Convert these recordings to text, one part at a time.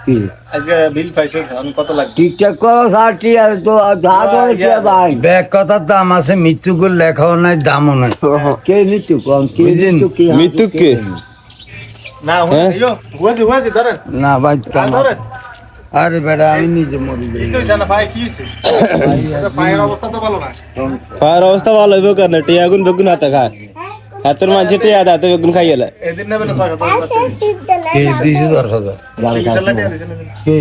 কি? আজকে বিল পাইছো আমি কত লাগবে? ঠিকঠাক করো স্যার ঠিক আছে তো যা করে কে ভাই। ব্যাগ কথার দাম আছে মৃত্যু করে হ্যাঁ? পায়ের অবস্থা ভালো হইব কেন? টিয়াগুন বেগুন হাতে খায়। হাতের মাঝে টিয়া হাতে বেগুন খাই গেলে এদিন না ছয় সাত কে দিছি দশ হাজার? কে?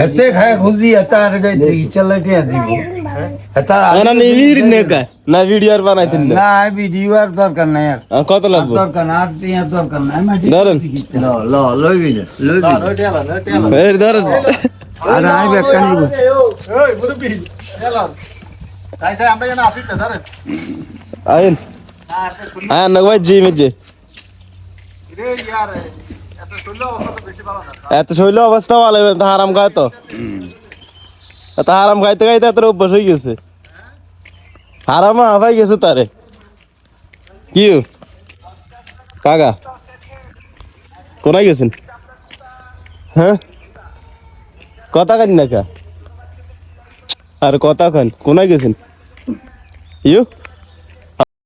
হেতে খায় খুঁজি হেতা আর গাই থেকে চালাটিয়া দিব হেতা না নিবির নেকা না ভিডিও আর বানাইতেন না। ভিডিও আর দরকার নাই আর। কত লাগবো? দরকার না আর টিয়া দরকার নাই। আমি ধরেন। ল ল লইবি না লইবি এই ধরেন। আর আমি বেকার নিব। ওই মুরব্বি এলাম তাই আমরা যেন আসি ধরেন। আইন না ভাই জি মেজে এত শৈল অবস্থা ভালো তা হারাম খায় তো। তা হারাম খাইতে খাইতে এত অভ্যাস হয়ে গেছে। হারাম হাফাই গেছে তারে। কি কাকা? কোনায় গেছেন? হ্যাঁ? কথা কান না কা। আর কথা কান কোনায় গেছেন? ইউ?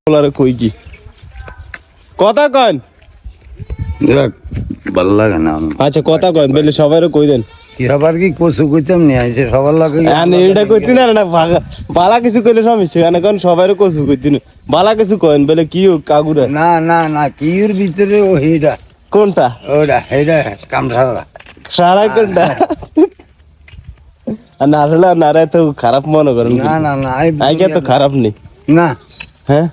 বলারে কই কি? কথা কন। ভালো লাগে না। আচ্ছা কথা কন বলে সবাইরে কই দেন? কি সবার কি কচু কইতাম নি? আইছে সবার লাগে আনে এটা কইতে না না বালা কিছু কইলে সমস্যা এনে কোন সবাইরে কসু কইতে না। বালা কিছু কইন বলে কি হোক না না না ভিতরে ও হেডা। কোনটা? হেডা কামসারা। সারা কোনটা? আর তো খারাপ মনে করেন না না না আই তো খারাপ নেই না। হ্যাঁ?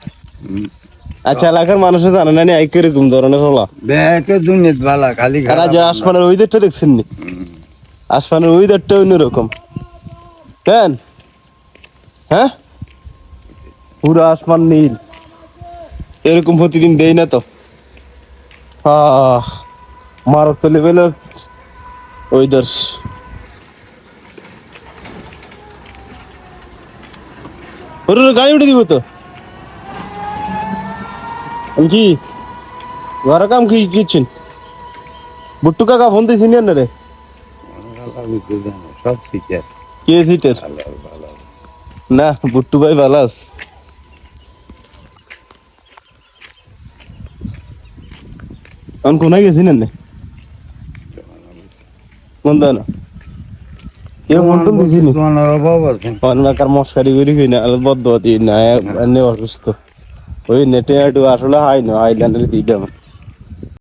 আচ্ছা এলাকার মানুষে জানে না নি কীরকম ধরনের হলা? ব্যাকে দুনিয়াত বালা খালি আর আজ আসমানের ওইদেরটা দেখছেন নি? আসমানের ওইদেরটা অন্যরকম। কেন হ্যাঁ? পুরো আসমান নীল। এরকম প্রতিদিন দেই না তো। মারক তো লেভেলের ওয়েদার গাড়ি উঠে দিব তো? কি? ঘরে কাম কি কিচ্ছেন বুট্টু কাকা ফোন দিয়েছি না রে সব ঠিক আছে কে সিটের? না বুট্টু ভাই ভালো আমি কোনায় গেছি না নে? কোন দাও না কেউ ফোন টোন দিছি নি? তোমার অভাব আছে। ফোন মাকার মস্কারি করি না বদ্ধ না অসুস্থ। ওই নেটে একটু আসলে হয় না আইল্যান্ডের দিই দাম